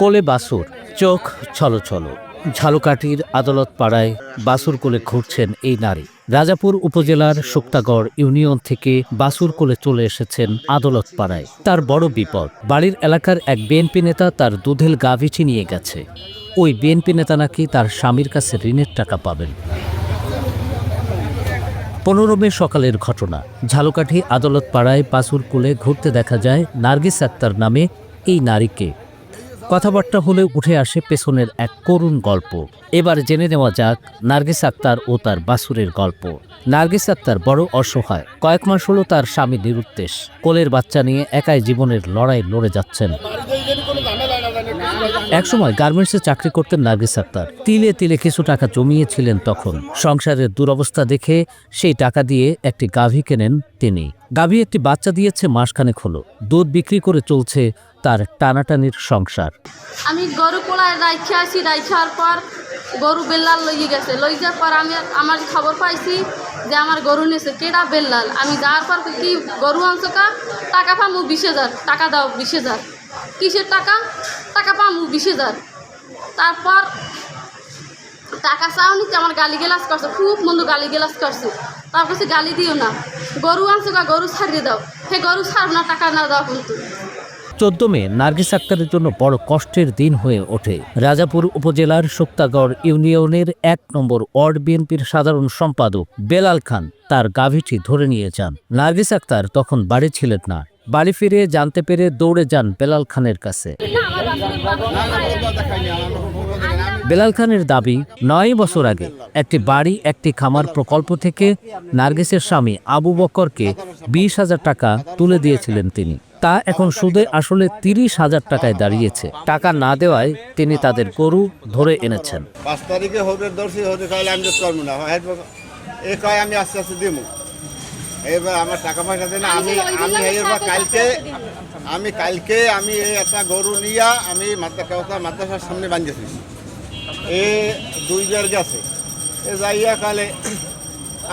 কোলে বাসুর, চোখ ছলো ছলো ঝালুকাঠির আদালত পাড়ায় বাসুর কোলে ঘুরছেন এই নারী। রাজাপুর উপজেলার শুক্তাগড় ইউনিয়ন থেকে বাসুর কোলে চলে এসেছেন আদালত পাড়ায় তার বড় বিপদ, বাড়ির এলাকার এক বিএনপি নেতা তার দুধেল গাভিটি নিয়ে গেছে। ওই বিএনপি নেতা নাকি তার স্বামীর কাছে ঋণের টাকা পাবেন। পনেরো মে সকালের ঘটনা। ঝালুকাঠি আদালত পাড়ায় বাসুর কোলে ঘুরতে দেখা যায়, নার্গিস আক্তার নামে এই নারীকে। কথাবার্তা হলে উঠে আসে পেছনের এক করুণ গল্প। এবার জেনে নেওয়া যাক নার্গিস আক্তার ও তার বাসুরের গল্প। নার্গিস আক্তার বড় অসহায়। কয়েক মাস হলো তার স্বামী নিরুদ্দেশ। কোলের বাচ্চা নিয়ে একাই জীবনের লড়াই লড়ে যাচ্ছেন। একসময় গার্মেন্টসে চাকরি করতেন নার্গিস আক্তার। তিলে তিলে কিছু টাকা জমিয়েছিলেন তখন। সংসারের দুরবস্থা দেখে সেই টাকা দিয়ে একটি গাভী কেনেন তিনি। গাভী একটি বাচ্চা দিয়েছে, মাসখানেক হলো। দুধ বিক্রি করে চলছে তার টানাটানির সংসার। আমি গরু পোলায় রাইখে আসি রাইখার পর গরু বেল্লাল লইয়ে গেছে। লই যাওয়ার পর আমি আমার খবর পাইছি যে আমার গরু নিয়েছে। কেডা বেল্লাল? আমি যাওয়ার পর কি গরু আনছো কা? টাকা পামু বিশ হাজার, টাকা দাও বিশ হাজার। কিসের টাকা? টাকা পামু, বিশ হাজার। তারপর টাকা চাও নিতে আমার গালি গেলাস করছে, খুব মন্দ গালি গেলাস করছে। তারপর সে গালি দিও না। গরু আনছো কা গরু ছাড়িয়ে দাও। হে গরু ছাড় না, টাকা না দাও কিন্তু। চোদ্দ মে, নার্গিস আক্তারের জন্য বড় কষ্টের দিন হয়ে ওঠে। রাজাপুর উপজেলার শুক্তাগড় ইউনিয়নের এক নম্বর ওয়ার্ড বিএনপির সাধারণ সম্পাদক বেলাল খান তার গাভীটি ধরে নিয়ে যান। নার্গিস আক্তার তখন বাড়ি ছিলেন না। বাড়ি ফিরে জানতে পেরে দৌড়ে যান বেলাল খানের কাছে। বেলাল খানের দাবি, নয় বছর আগে একটি বাড়ি, একটি খামার প্রকল্প থেকে নার্গিসের স্বামী আবু বকরকে বিশ হাজার টাকা তুলে দিয়েছিলেন তিনি। তা এখন সুদে আসলে তিরিশ হাজার টাকায় দাঁড়িয়েছে। টাকা না দেওয়ায় তিনি তাদের গরু ধরে এনেছেন। পাঁচ তারিখে হবে দর্শী তাহলে আমি তো করব না। হয় এ কয় আমি আস্তে আস্তে দিব এবার আমার টাকা পয়সা দেয় না আমি আমি এবার কালকে আমি কালকে আমি এই একটা গরু নিয়া আমি কেওতা মাদ্রাসার সামনে বাঁধেছি এ দুই বের গেছে। এ যাইয়া কালে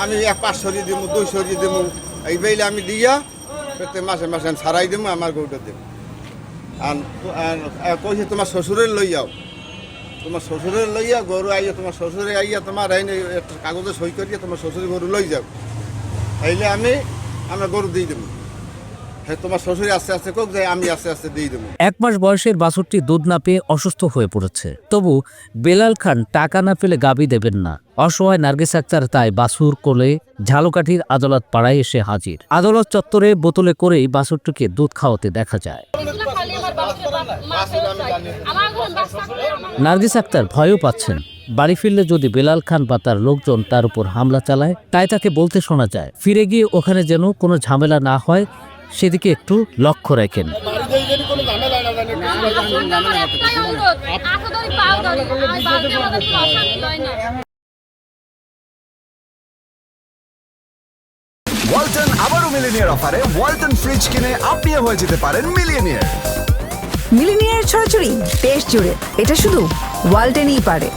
আমি এক পাঁচশো দিয়ে দিব দুইশো দিয়ে দিব এই বেইলে আমি দিয়া প্রত্যেক মাসে মাসে আমি সারাই দিব আমার গরুটা দেব। আর কইছে তোমার শ্বশুরের লই যাও তোমার শ্বশুরের লইয়া গরু আইয়া তোমার শ্বশুরে আইয়া তোমার আইনে কাগজে সই করিয়া তোমার শ্বশুরের গরু লই যাও। তাইলে আমি আমরা গরু দিয়ে দেবো। হ্যাঁ তোমার শ্বশুরে আস্তে আস্তে কোক যে আমি আস্তে আস্তে দিয়ে দেবো। এক মাস বয়সের বাছুরটি দুধ না পেয়ে অসুস্থ হয়ে পড়েছে। তবু বেলাল খান টাকা না পেলে গাবি দেবেন না। অসহায় নার্গিস আক্তার তাই বাছুর কোলে ঝালকাঠির আদালত পাড়ায় এসে হাজির। আদালত চত্বরে বোতলে করেই বাছুরটিকে দুধ খাওয়াতে দেখা যায়। নার্গিস আক্তার ভয়ও পাচ্ছেন। বাড়ি ফিরলে যদি বেলাল খান বা তার লোকজন তার উপর হামলা চালায় তাই তাকে বলতে শোনা যায় ফিরে গিয়ে ওখানে যেন কোনো ঝামেলা না হয় সেদিকে একটু লক্ষ্য রাখেন। ওয়ালটন আবারও মিলিনিয়ার অফারে ওয়ালটন ফ্রিজ কিনে আপনিও হয়ে যেতে পারেন মিলিয়নিয়ার মিলিনিয়ার ছড়াছড়ি দেশ জুড়ে এটা শুধু ওয়ালটেনই পারে।